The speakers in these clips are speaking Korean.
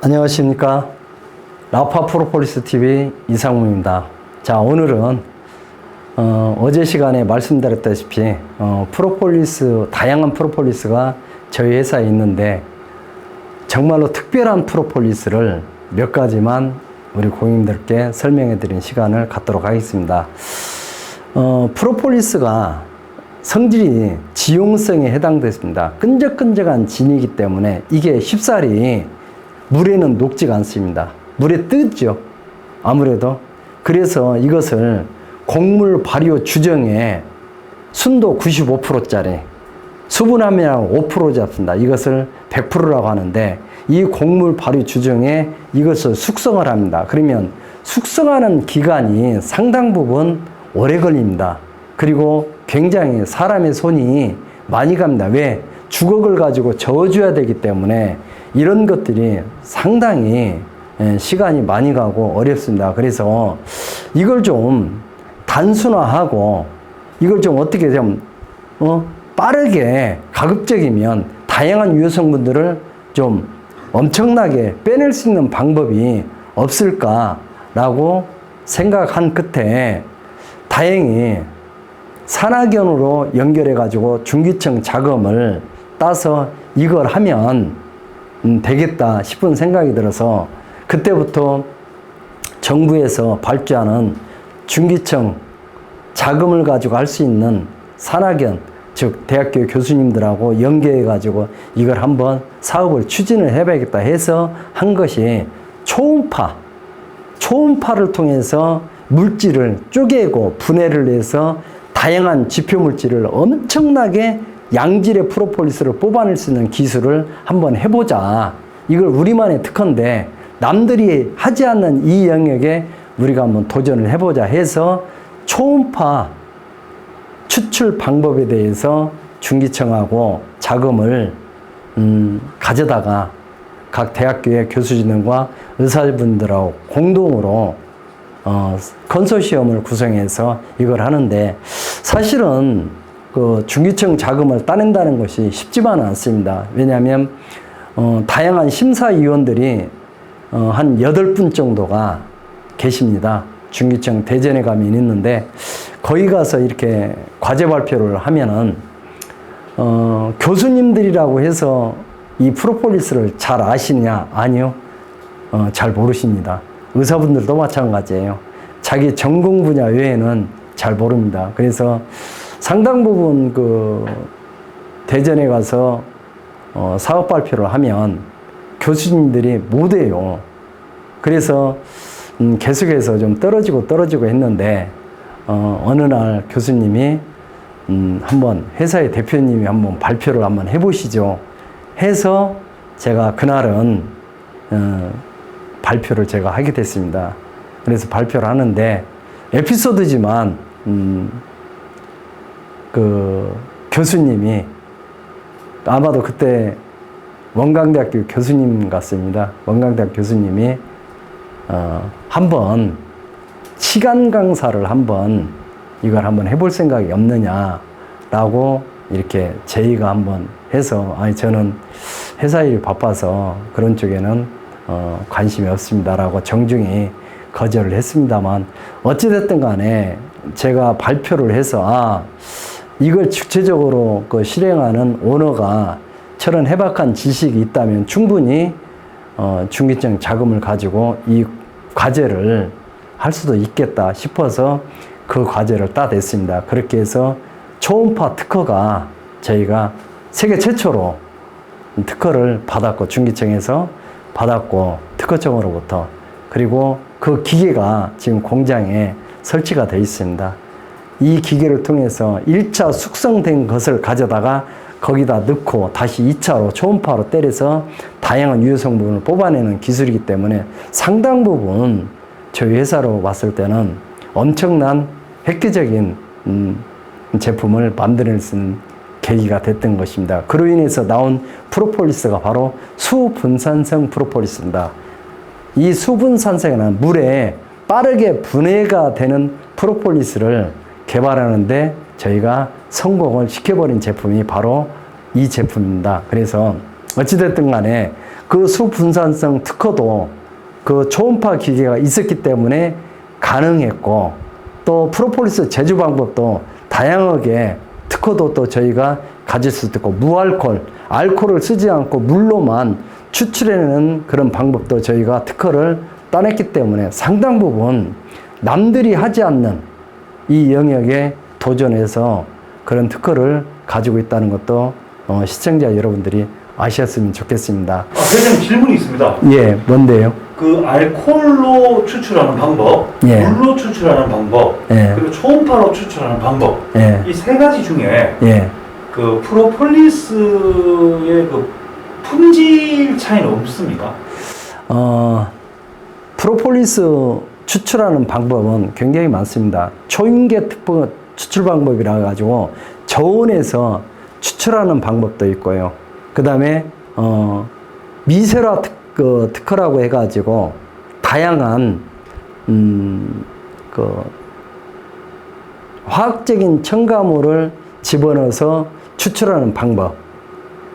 안녕하십니까. 라파 프로폴리스 TV 이상무입니다. 자, 오늘은 어, 제 시간에 말씀드렸다시피 어, 프로폴리스, 다양한 프로폴리스가 저희 회사에 있는데 정말로 특별한 프로폴리스를 몇 가지만 우리 고객님들께 설명해 드린 시간을 갖도록 하겠습니다. 어, 프로폴리스가 성질이 지용성에 해당됐습니다. 끈적끈적한 진이기 때문에 이게 쉽사리 물에는 녹지가 않습니다. 물에 뜨죠. 아무래도. 그래서 이것을 곡물 발효 주정에 순도 95%짜리 수분함량 5% 잡습니다. 이것을 100%라고 하는데 이 곡물 발효 주정에 이것을 숙성을 합니다. 그러면 숙성하는 기간이 상당 부분 오래 걸립니다. 그리고 굉장히 사람의 손이 많이 갑니다. 왜? 주걱을 가지고 저어줘야 되기 때문에 이런 것들이 상당히 예, 시간이 많이 가고 어렵습니다. 그래서 이걸 좀 단순화하고 이걸 좀 어떻게 좀 어, 빠르게 가급적이면 다양한 유효 성분들을 좀 엄청나게 빼낼 수 있는 방법이 없을까라고 생각한 끝에 다행히 산학연으로 연결해 가지고 중기층 자금을 따서 이걸 하면 음, 되겠다 싶은 생각이 들어서 그때부터 정부에서 발주하는 중기층 자금을 가지고 할 수 있는 산학연 즉 대학교 교수님들하고 연계해 가지고 이걸 한번 사업을 추진을 해봐야겠다 해서 한 것이 초음파 초음파를 통해서 물질을 쪼개고 분해를 해서 다양한 지표 물질을 엄청나게 양질의 프로폴리스를 뽑아낼 수 있는 기술을 한번 해보자. 이걸 우리만의 특허인데 남들이 하지 않는 이 영역에 우리가 한번 도전을 해보자 해서 초음파 추출 방법에 대해서 중기청하고 자금을 음, 가져다가 각 대학교의 교수진들과 의사분들하고 공동으로 어, 컨소시엄을 구성해서 이걸 하는데 사실은 그 중기청 자금을 따낸다는 것이 쉽지만은 않습니다. 왜냐하면 어, 다양한 심사위원들이 어, 한 여덟 분 정도가 계십니다. 중기청 대전에 가면 있는데 거기 가서 이렇게 과제 발표를 하면은 어, 교수님들이라고 해서 이 프로폴리스를 잘 아시냐? 아니요. 어, 잘 모르십니다. 의사분들도 마찬가지예요. 자기 전공 분야 외에는 잘 모릅니다. 그래서 상당 부분 그 대전에 가서 어, 사업 발표를 하면 교수님들이 못 해요. 그래서 음, 계속해서 좀 떨어지고 떨어지고 했는데 어, 어느 날 교수님이 음, 한번 회사의 대표님이 한번 발표를 한번 해보시죠. 해서 제가 그날은 어, 발표를 제가 하게 됐습니다. 그래서 발표를 하는데 에피소드지만 음, 그 교수님이 아마도 그때 원광대학교 교수님 같습니다. 원광대학 교수님이 어, 한번 시간 강사를 한번 이걸 한번 해볼 생각이 없느냐라고 이렇게 제의가 한번 해서 아니 저는 회사 일이 바빠서 그런 쪽에는 어, 관심이 없습니다라고 정중히 거절을 했습니다만 어찌됐든 간에 제가 발표를 해서 아 이걸 주체적으로 그 실행하는 오너가 저런 해박한 지식이 있다면 충분히 어, 중기증 자금을 가지고 이 과제를 할 수도 있겠다 싶어서 그 과제를 따냈습니다. 그렇게 해서 초음파 특허가 저희가 세계 최초로 특허를 받았고 중기청에서 받았고 특허청으로부터 그리고 그 기계가 지금 공장에 설치가 되어 있습니다. 이 기계를 통해서 1차 숙성된 것을 가져다가 거기다 넣고 다시 2차로 초음파로 때려서 다양한 유효 성분을 뽑아내는 기술이기 때문에 상당 부분 저희 회사로 봤을 때는 엄청난 획기적인 음, 제품을 만들어낼 수 있는 계기가 됐던 것입니다. 그로 인해서 나온 프로폴리스가 바로 수분산성 프로폴리스입니다. 이 수분산성이라는 물에 빠르게 분해가 되는 프로폴리스를 개발하는데 저희가 성공을 시켜버린 제품이 바로 이 제품입니다. 그래서 어찌됐든 간에 그 수분산성 특허도 그 초음파 기계가 있었기 때문에 가능했고 또 프로폴리스 제조 방법도 다양하게 특허도 또 저희가 가질 수 있고 무알콜, 알코올을 쓰지 않고 물로만 추출해내는 그런 방법도 저희가 특허를 따냈기 때문에 상당 부분 남들이 하지 않는 이 영역에 도전해서 그런 특허를 가지고 있다는 것도 어, 시청자 여러분들이 아셨으면 좋겠습니다. 아, 회장님 질문이 있습니다. 예, 뭔데요? 그 알코올로 추출하는 방법, 예. 물로 추출하는 방법, 예. 그리고 초음파로 추출하는 방법 예, 이세 가지 중에 예. 그 프로폴리스의 그 품질 차이는 없습니까? 어, 프로폴리스 추출하는 방법은 굉장히 많습니다. 초인계 특허 추출 방법이라 가지고 저온에서 추출하는 방법도 있고요. 그 다음에 어, 미세라 특, 그, 특허라고 해가지고 다양한 음, 그 화학적인 첨가물을 집어넣어서 추출하는 방법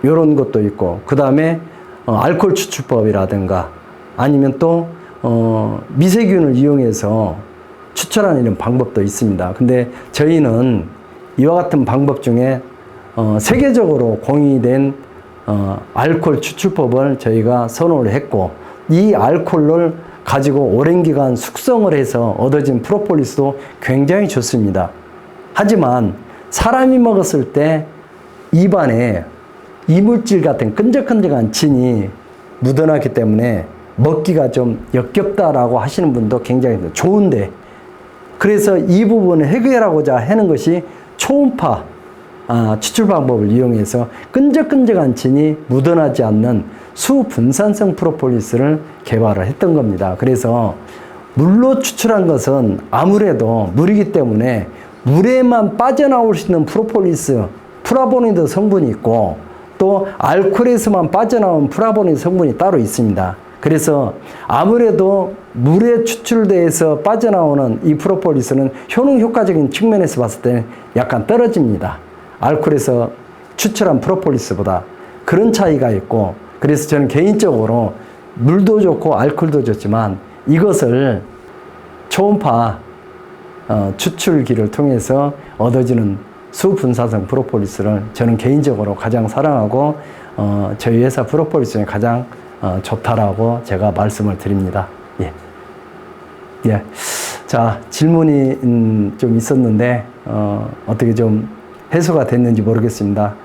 이런 것도 있고 그 다음에 어, 알코올 추출법이라든가 아니면 또 어, 미세균을 이용해서 추출하는 이런 방법도 있습니다. 근데 저희는 이와 같은 방법 중에 어, 세계적으로 공인된 어, 알코올 추출법을 저희가 선호를 했고 이 알코올을 가지고 오랜 기간 숙성을 해서 얻어진 프로폴리스도 굉장히 좋습니다. 하지만 사람이 먹었을 때 입안에 이물질 같은 끈적끈적한 진이 묻어나기 때문에 먹기가 좀 역겹다라고 하시는 분도 굉장히 좋은데 그래서 이 부분을 해결하고자 하는 것이 초음파 아, 추출 방법을 이용해서 끈적끈적한 진이 묻어나지 않는 수분산성 프로폴리스를 개발을 했던 겁니다. 그래서 물로 추출한 것은 아무래도 물이기 때문에 물에만 빠져나올 수 있는 프로폴리스, 프라보니드 성분이 있고 또 알코올에서만 빠져나온 프라보니드 성분이 따로 있습니다. 그래서 아무래도 물에 추출돼서 빠져나오는 이 프로폴리스는 효능 효과적인 측면에서 봤을 때 약간 떨어집니다. 알코올에서 추출한 프로폴리스보다 그런 차이가 있고 그래서 저는 개인적으로 물도 좋고 알코올도 좋지만 이것을 초음파 어, 추출기를 통해서 얻어지는 수분사성 프로폴리스를 저는 개인적으로 가장 사랑하고 어, 저희 회사 프로폴리스 중에 가장 어, 좋다라고 제가 말씀을 드립니다. 예. 예. 자, 질문이 음, 좀 있었는데, 어, 어떻게 좀 해소가 됐는지 모르겠습니다.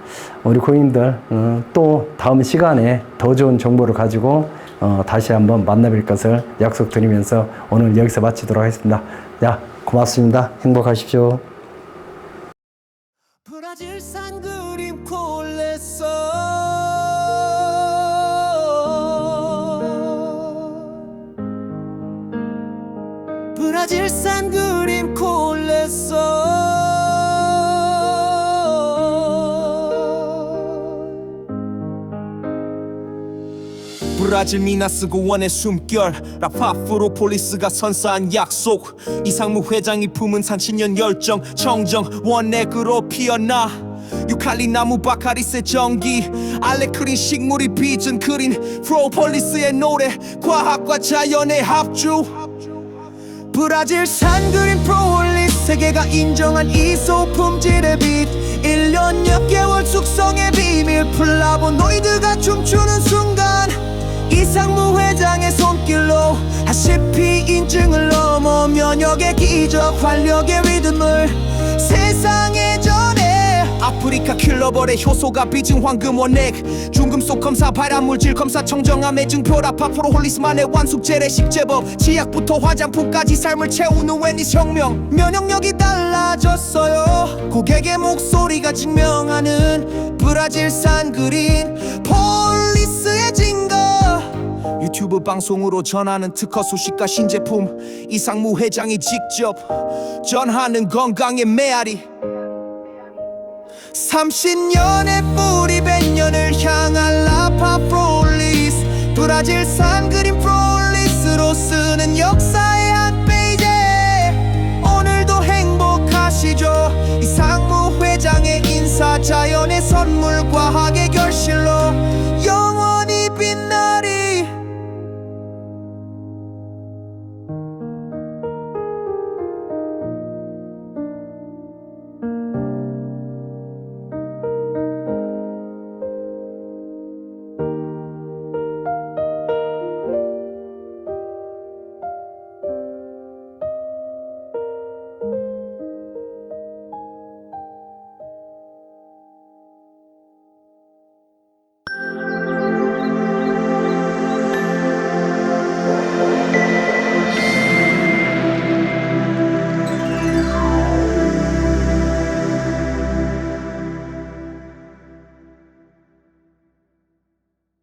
우리 고객님들, 어, 또 다음 시간에 더 좋은 정보를 가지고 어, 다시 한번 만나뵐 것을 약속드리면서 오늘 여기서 마치도록 하겠습니다. 야, 고맙습니다. 행복하십시오. 브라질 미나스 고원의 숨결 라파프로 폴리스가 선사한 약속. 이상무 회장이 품은 산신년 열정 청정 원액으로 피어나. 유칼리 나무 바카리스의 전기 알레크린 식물이 빚은 그린 프로폴리스의 노래 과학과 자연의 합주. 브라질 산 그린 프로폴리스 세계가 인정한 이소 품질의 빛. 1년 6개월 숙성의 비밀 플라보노이드가 춤추는 순간 이상무 회장의 손길로 하시피 인증을 넘어 면역의 기적 활력의 리듬을 세상에 전해. 아프리카 킬러벌의 효소가 빚은 황금 원액 중금속 검사 발암 물질 검사 청정함의 증표 라 파프로 홀리스만의 완숙 재래식 제법 치약부터 화장품까지 삶을 채우는 웬니스 혁명. 면역력이 달라졌어요. 고객의 목소리가 증명하는 브라질산 그린 증거 유튜브 방송으로 전하는 특허 소식과 신제품. 이상무 회장이 직접 전하는 건강의 메아리. 30년의 뿌리 100년을 향한 라파 프롤리스. 브라질산 그린 프롤리스로 쓰는 역사의 한 페이지. 오늘도 행복하시죠? 이상무 회장의 기사 자연의 선물 과학의